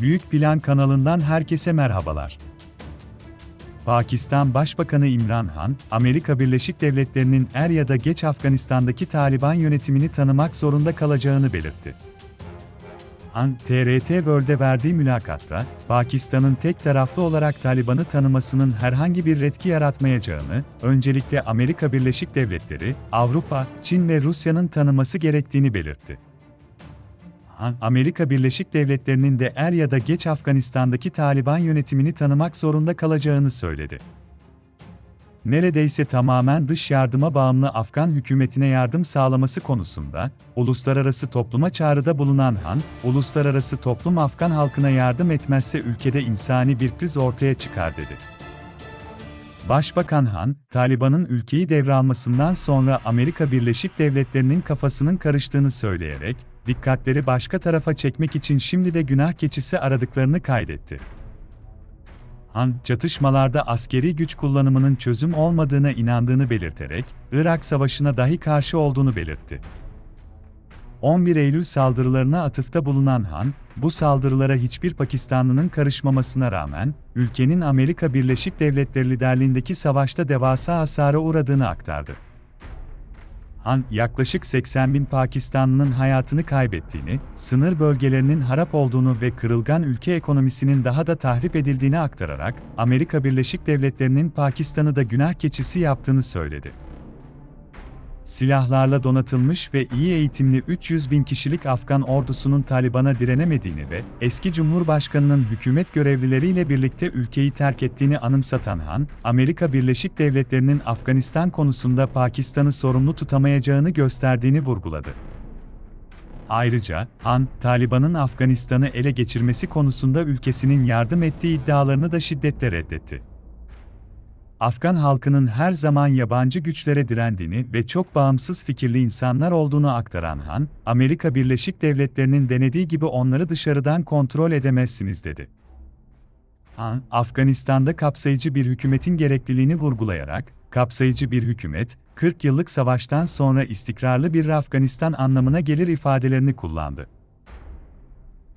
Büyük Plan kanalından herkese merhabalar. Pakistan Başbakanı İmran Han, Amerika Birleşik Devletleri'nin er ya da geç Afganistan'daki Taliban yönetimini tanımak zorunda kalacağını belirtti. Han, TRT World'e verdiği mülakatta, Pakistan'ın tek taraflı olarak Taliban'ı tanımasının herhangi bir etki yaratmayacağını, öncelikle Amerika Birleşik Devletleri, Avrupa, Çin ve Rusya'nın tanıması gerektiğini belirtti. Amerika Birleşik Devletleri'nin de er ya da geç Afganistan'daki Taliban yönetimini tanımak zorunda kalacağını söyledi. Neredeyse tamamen dış yardıma bağımlı Afgan hükümetine yardım sağlaması konusunda, uluslararası topluma çağrıda bulunan Han, uluslararası toplum Afgan halkına yardım etmezse ülkede insani bir kriz ortaya çıkar dedi. Başbakan Han, Taliban'ın ülkeyi devralmasından sonra Amerika Birleşik Devletleri'nin kafasının karıştığını söyleyerek, dikkatleri başka tarafa çekmek için şimdi de günah keçisi aradıklarını kaydetti. Han, çatışmalarda askeri güç kullanımının çözüm olmadığına inandığını belirterek, Irak Savaşı'na dahi karşı olduğunu belirtti. 11 Eylül saldırılarına atıfta bulunan Han, bu saldırılara hiçbir Pakistanlının karışmamasına rağmen, ülkenin Amerika Birleşik Devletleri liderliğindeki savaşta devasa hasara uğradığını aktardı. Han, yaklaşık 80 bin Pakistanlının hayatını kaybettiğini, sınır bölgelerinin harap olduğunu ve kırılgan ülke ekonomisinin daha da tahrip edildiğini aktararak, Amerika Birleşik Devletleri'nin Pakistan'ı da günah keçisi yaptığını söyledi. Silahlarla donatılmış ve iyi eğitimli 300 bin kişilik Afgan ordusunun Taliban'a direnemediğini ve eski Cumhurbaşkanı'nın hükümet görevlileriyle birlikte ülkeyi terk ettiğini anımsatan Han, Amerika Birleşik Devletleri'nin Afganistan konusunda Pakistan'ı sorumlu tutamayacağını gösterdiğini vurguladı. Ayrıca, Han, Taliban'ın Afganistan'ı ele geçirmesi konusunda ülkesinin yardım ettiği iddialarını da şiddetle reddetti. Afgan halkının her zaman yabancı güçlere direndiğini ve çok bağımsız fikirli insanlar olduğunu aktaran Han, Amerika Birleşik Devletleri'nin denediği gibi onları dışarıdan kontrol edemezsiniz dedi. Han, Afganistan'da kapsayıcı bir hükümetin gerekliliğini vurgulayarak, kapsayıcı bir hükümet, 40 yıllık savaştan sonra istikrarlı bir Afganistan anlamına gelir ifadelerini kullandı.